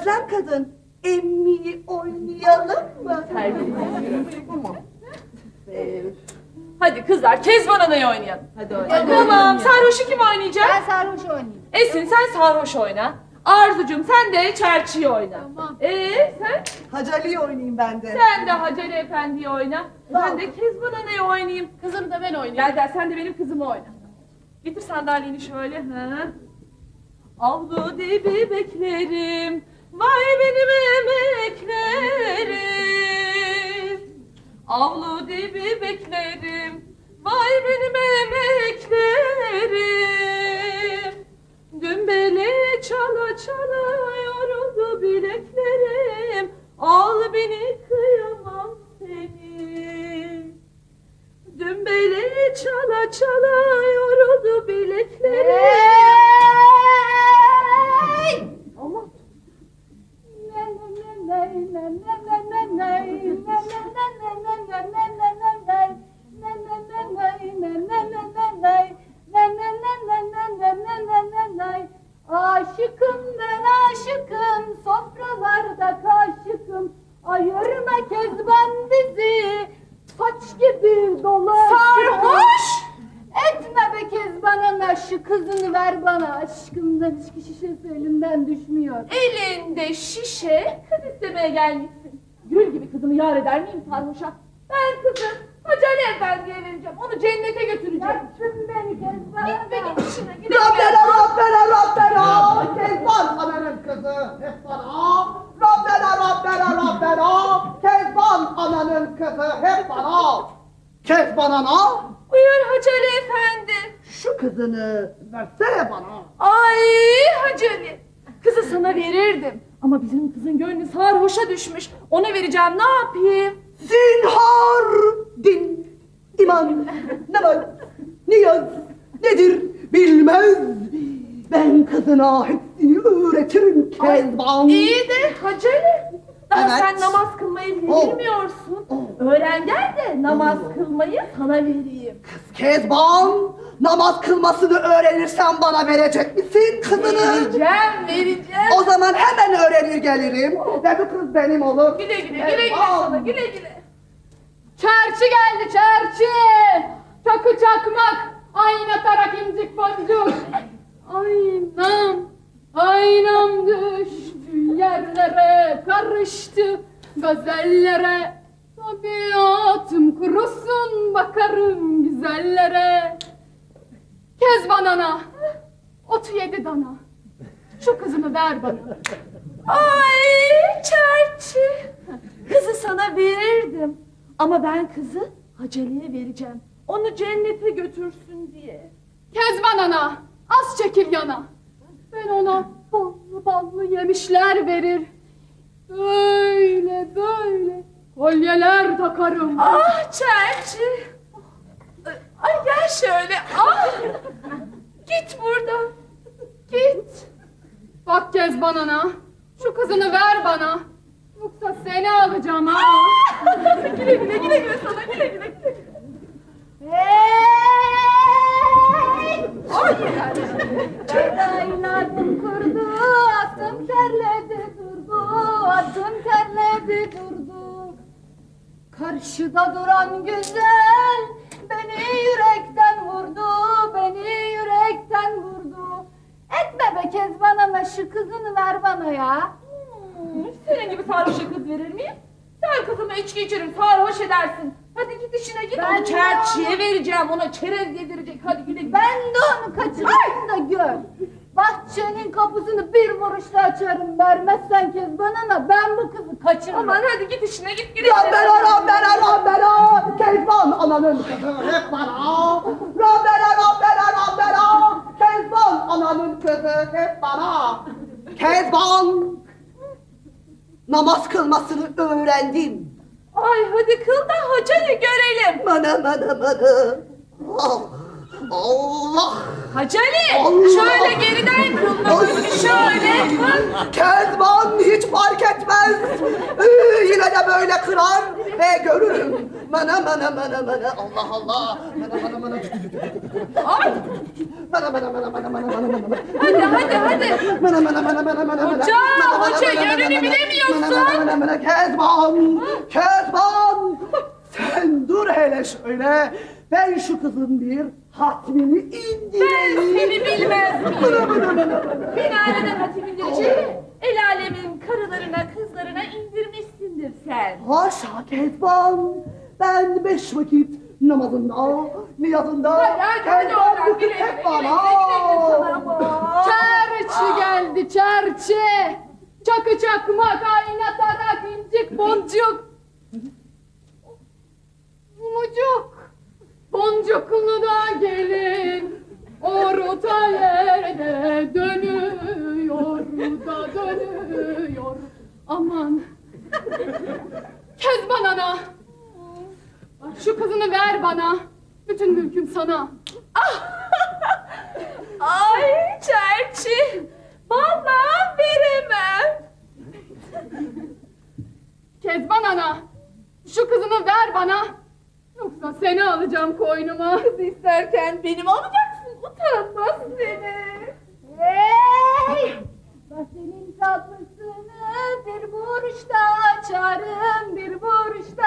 oynayalım? Kız Özlem kadın. Emmi'yi oynayalım mı? Terbiyesiz. Tamam. Ee, Hadi kızlar Kezban Ana'yı oynayalım. hadi oynayalım. Tamam. Sarhoş'u kim oynayacak? Ben sarhoş oynayayım. Esin sen sarhoş oyna. Arzucum sen de çerçiyi oyna. Tamam. Ee sen? Hacı Ali'yi oynayayım ben de. Sen de Hacer Efendi'yi oyna. Ben de Kezban Ana'yı oynayayım. Kızım da ben oynayayım. Gel gel sen de benim kızımı oyna. Getir sandalyeni şöyle. Ha. Avlu dibi beklerim. Vay benim emeklerim. Avlu dibi beklerim. Vay benim emeklerim. Dümbeli çala çala yoruldu bileklerim. Al beni kıyamam seni. Dümbeli çala çala yoruldu bileklerim. Aşıkım ben aşıkım sofralarda kaşıkım ayırma kezban bizi saç gibi dolaşır Sarhoş! Etme be Kezban'ına şu kızını ver bana aşkımdan içki şişesi elimden düşmüyor. Elinde şişe kız istemeye gelmişsin. Gül gibi kızımı yar eder miyim sarhoşa? Ben kızım Hacı Ali Efendi'ye vereceğim. Onu cennete götüreceğim. Yaktın beni Kezban'ına. Git be git işine. Güle güle. Rabbena Rabbena Rabbena Kezban ananın kızı hep bana Rabbena Rabbena Rabbena Kezban ananın kızı hep bana Kezban ana Buyur Hacı Ali Efendi. şu kızını versene bana Ay Hacı Ali. Kızı sana verirdim. Ama bizim kızın gönlü sarhoşa düşmüş. Ona vereceğim ne yapayım? Zinhar iman namaz niyaz nedir bilmez ben kızına hepsini öğretirim Kezban İyi de Hacı Ali. Daha Evet. sen namaz kılmayı Oh. bilmiyorsun. Oh. Öğren gel de namaz kılmayı sana vereyim. Kezban namaz kılmasını öğrenirsen bana verecek misin kızını? Vereceğim, vereceğim. O zaman hemen öğrenir gelirim ve bu kız benim olur. Güle güle, güle güle sana, güle güle. Çerçi geldi çerçi. Çakı çakmak. Ayna tarak incik boncuk. Aynam. Aynam düştü yerlere karıştı gazellere. Tabiatım kurusun bakarım güzellere. Kezban ana. Otu yedi dana. Şu kızını ver bana. Ay çerçi. Kızı sana verirdim. Ama ben kızı Haceli'ye vereceğim. Onu cennete götürsün diye. Kezban ana, az çekil yana. Ben ona ballı ballı yemişler verir. Böyle böyle kolyeler takarım. Ah çerçi. Ay gel şöyle. Ah. Git buradan. Git. Bak Kezban ana, şu kızını ver bana. Yoksa seni alacağım ha. güle güle güle güle sana güle güle güle. Hey! Çayladım kurdu, atım terledi durdu, atım terledi durdu. Karşıda duran güzel, beni yürekten vurdu, beni yürekten vurdu. Etme be Kezban ana, şu kızını ver bana ya. Senin gibi sarhoşa kız verir miyim? Sen kızıma içki içirir, sarhoş edersin. Hadi git işine git. Ben onu çerçiye vereceğim, ona çerez yedirecek. Hadi güle güle. Ben de onu kaçırayım da gör. Bahçenin kapısını bir vuruşla açarım. Vermezsen Kezban ana ben bu kızı kaçırırım. Aman hadi git işine git güle güle. Rabbena Rabbena Rabbena Kezban ananın kızı hep bana Rabbena Rabbena Rabbena Kezban ananın kızı hep bana Kezban Namaz kılmasını öğrendim Ay hadi kıl da hocayı görelim. Mana mana mana Ah, Allah! Hacı Ali Allah! şöyle geriden kılma şöyle kıl. Kezban hiç fark etmez. Ee, yine de böyle kırar ve görürüm. Mana mana mana mana Allah Allah. Mana mana mana. Ay, Mana mana mana mana mana mana mana. hadi hadi hadi. Mana mana mana mana mana mana. Hoca, hoca, yönünü bilemiyorsun. Mana mana mana mana. Kezban! Kezban! Sen dur hele şöyle. Ben şu kızın bir hatmini Ben indireyim. seni bilmez miyim? Aleden hatim indireceğini el alemin karılarına kızlarına indirmişsindir sen. Haşa Kezban. Ben beş vakit namazında, niyazında, Hadi hadi hadi oradan güle güle hep güle bana. güle. Çerçi geldi çerçi. Çakı çakmak aynatarak incik boncuk. Mucuk. Boncuklu da gelin. Orta yerde dönüyor da dönüyor. Aman. Kezban ana. Bak şu kızını ver bana. Bütün mülküm sana. Ay çerçi. Vallahi veremem. Kezban ana, şu kızını ver bana. Yoksa seni alacağım koynuma. Kız isterken benim olacaksın. Utanmaz seni. Hey! Ben senin tatlısını bir vuruşta açarım, bir vuruşta.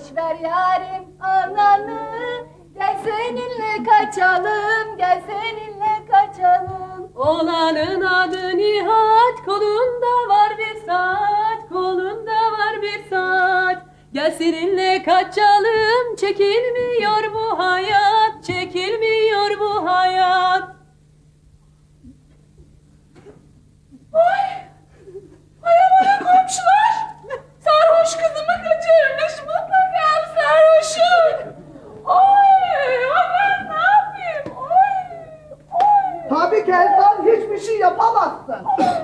Boş ver yarim ananı, gel seninle kaçalım, gel seninle kaçalım. Oğlanın adı Nihat, kolunda var bir saat, kolunda var bir saat. Gel seninle kaçalım, çekilmiyor bu hayat, Kezban hiçbir şey yapamazsın.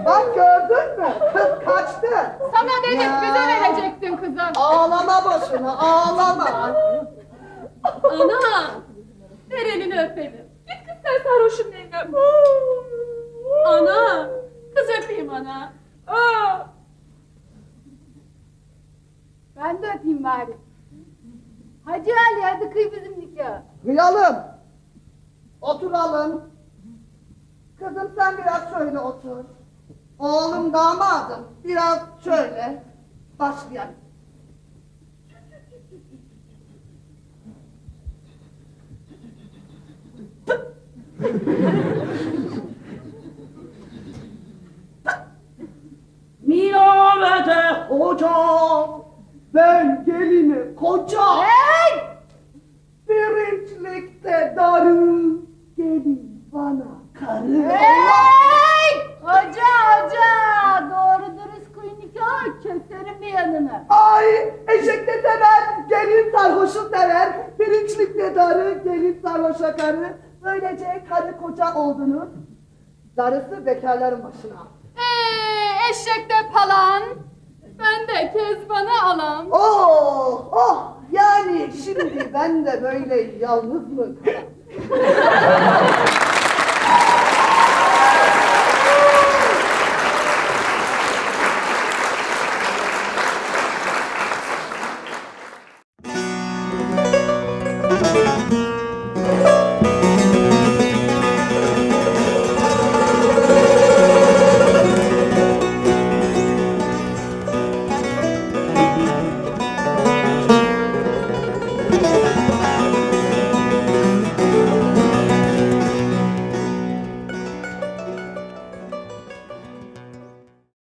Bak gördün mü? Kız kaçtı. Sana dedik Ya. bize verecektin kızı. Ağlama boşuna, ağlama. Ana, Ver elini öpelim. Git kız sen sarhoşun elini öp. ana, kız öpeyim ana. Aa. Ben de öpeyim bari. Hacı Ali hadi kıy bizim nikahı. Kıyalım. Oturalım. Kızım sen biraz şöyle otur. Oğlum damadım biraz şöyle. Başlayalım. Niyavete hoca ben gelini koca Hey! Hoca hoca! Doğru dürüst kıy nikahı keserim bir yanını. Ay eşek de sever gelin sarhoşu sever Birinçlikte darı gelin sarhoşa karı Böylece karı koca oldunuz Darısı bekarların başına Ee, eşek de palan. Ben de Kezban'ı alam. Oh oh yani şimdi ben de böyle yalnız mı?